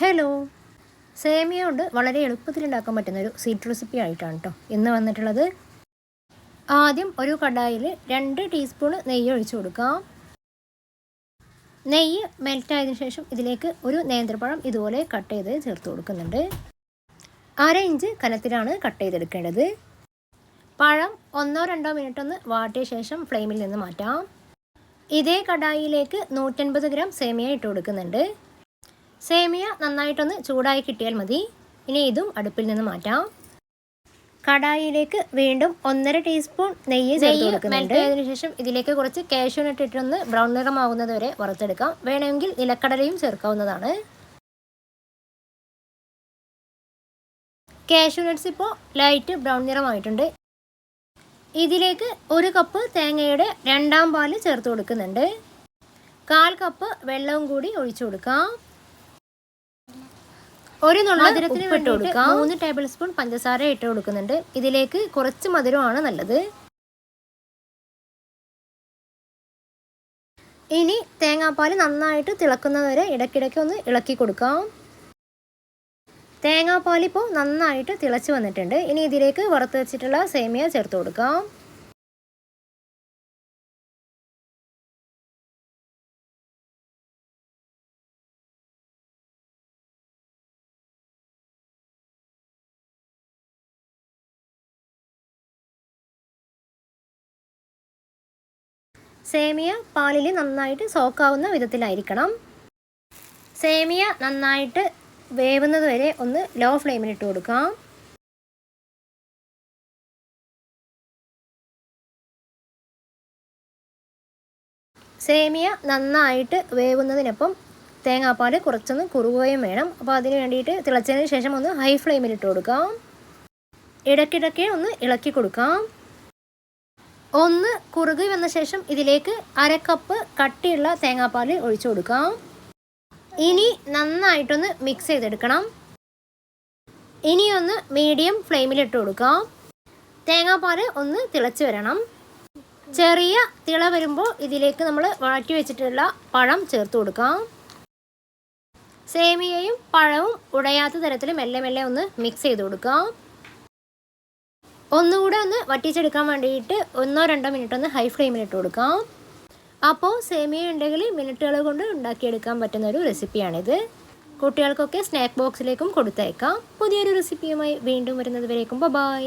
Hello. സേമിയ കൊണ്ട് വളരെ എളുപ്പത്തിൽ ഉണ്ടാക്കാൻ പറ്റുന്ന ഒരു സ്വീറ്റ് റെസിപ്പി ആയിട്ടാണ് കേട്ടോ ഇന്ന് വന്നിട്ടുള്ളത് ആദ്യം ഒരു കടായിൽ രണ്ട് ടീസ്പൂൺ നെയ്യ് ഒഴിച്ചു കൊടുക്കാം. നെയ്യ് മെൽറ്റായതിനു ശേഷം ഇതിലേക്ക് ഒരു നേന്ത്രപ്പഴം ഇതുപോലെ കട്ട് ചെയ്ത് ചേർത്ത് കൊടുക്കുന്നുണ്ട്. അര ഇഞ്ച് കനത്തിലാണ് കട്ട് ചെയ്തെടുക്കേണ്ടത്. പഴം ഒന്നോ രണ്ടോ മിനിറ്റ് ഒന്ന് വാട്ടിയ ശേഷം ഫ്ലെയിമിൽ നിന്ന് മാറ്റാം. ഇതേ കടായിലേക്ക് നൂറ്റൻപത് ഗ്രാം സേമിയ ഇട്ട് കൊടുക്കുന്നുണ്ട്. സേമിയ നന്നായിട്ടൊന്ന് ചൂടായി കിട്ടിയാൽ മതി. ഇനി ഇതും അടുപ്പിൽ നിന്ന് മാറ്റാം. കടായിലേക്ക് വീണ്ടും ഒന്നര ടീസ്പൂൺ നെയ്യ് ചേർത്ത് കൊടുക്കുന്നുണ്ട്. അതിനുശേഷം ഇതിലേക്ക് കുറച്ച് കാഷ്യൂനട്ട് ഇട്ടൊന്ന് ബ്രൗൺ നിറമാവുന്നത് വരെ വറുത്തെടുക്കാം. വേണമെങ്കിൽ നിലക്കടലയും ചേർക്കാവുന്നതാണ്. കാഷ്യൂനട്ട്സ് ഇപ്പോൾ ലൈറ്റ് ബ്രൗൺ നിറമായിട്ടുണ്ട്. ഇതിലേക്ക് ഒരു കപ്പ് തേങ്ങയുടെ രണ്ടാം പാൽ ചേർത്ത് കൊടുക്കുന്നുണ്ട്. കാൽ കപ്പ് വെള്ളവും കൂടി ഒഴിച്ചു കൊടുക്കാം. ഒരു നുള്ള മധുരത്തിന് ഇട്ട് കൊടുക്കാം. മൂന്ന് ടേബിൾ സ്പൂൺ പഞ്ചസാര ഇട്ട് കൊടുക്കുന്നുണ്ട്. ഇതിലേക്ക് കുറച്ച് മധുരമാണ് നല്ലത്. ഇനി തേങ്ങാപ്പാൽ നന്നായിട്ട് തിളക്കുന്നവരെ ഇടയ്ക്കിടയ്ക്ക് ഒന്ന് ഇളക്കി കൊടുക്കാം. തേങ്ങാപ്പാൽ ഇപ്പോൾ നന്നായിട്ട് തിളച്ച് വന്നിട്ടുണ്ട്. ഇനി ഇതിലേക്ക് വറുത്ത് വെച്ചിട്ടുള്ള സേമിയ ചേർത്ത് കൊടുക്കാം. സേമിയ പാലിൽ നന്നായിട്ട് സോക്കാവുന്ന വിധത്തിലായിരിക്കണം. സേമിയ നന്നായിട്ട് വേവുന്നത് വരെ ഒന്ന് ലോ ഫ്ലെയിമിൽ ഇട്ട് കൊടുക്കാം. സേമിയ നന്നായിട്ട് വേവുന്നതിനൊപ്പം തേങ്ങാപ്പാൽ കുറച്ചൊന്ന് കുറുകുകയും വേണം. അപ്പോൾ അതിന് വേണ്ടിയിട്ട് തിളച്ചതിന് ശേഷം ഒന്ന് ഹൈ ഫ്ലെയിമിൽ ഇട്ട് കൊടുക്കാം. ഇടയ്ക്കിടയ്ക്ക് ഒന്ന് ഇളക്കി കൊടുക്കാം. ഒന്ന് കുറുകി വന്ന ശേഷം ഇതിലേക്ക് അര കപ്പ് കട്ടിയുള്ള തേങ്ങാപ്പാൽ ഒഴിച്ചു കൊടുക്കാം. ഇനി നന്നായിട്ടൊന്ന് മിക്സ് ചെയ്തെടുക്കണം. ഇനിയൊന്ന് മീഡിയം ഫ്ലെയിമിലിട്ട് കൊടുക്കാം. തേങ്ങാപ്പാൽ ഒന്ന് തിളച്ച് വരണം. ചെറിയ തിള വരുമ്പോൾ ഇതിലേക്ക് നമ്മൾ വഴറ്റി വെച്ചിട്ടുള്ള പഴം ചേർത്ത് കൊടുക്കാം. സേമിയയും പഴവും ഉടയാത്ത തരത്തിൽ മെല്ലെ മെല്ലെ ഒന്ന് മിക്സ് ചെയ്ത് കൊടുക്കാം. ഒന്നുകൂടെ ഒന്ന് വറ്റിച്ചെടുക്കാൻ വേണ്ടിയിട്ട് ഒന്നോ രണ്ടോ മിനിറ്റ് ഒന്ന് ഹൈ ഫ്ലെയിമിൽ ഇട്ട് കൊടുക്കാം. അപ്പോൾ സേമിയ ഉണ്ടെങ്കിൽ മിനിറ്റുകൾ കൊണ്ട് ഉണ്ടാക്കിയെടുക്കാൻ പറ്റുന്ന ഒരു റെസിപ്പിയാണിത് കുട്ടികൾക്കൊക്കെ സ്നാക്ക് ബോക്സിലേക്കും കൊടുത്തേക്കാം. പുതിയൊരു റെസിപ്പിയുമായി വീണ്ടും വരുന്നത് വരേക്കും. ബൈ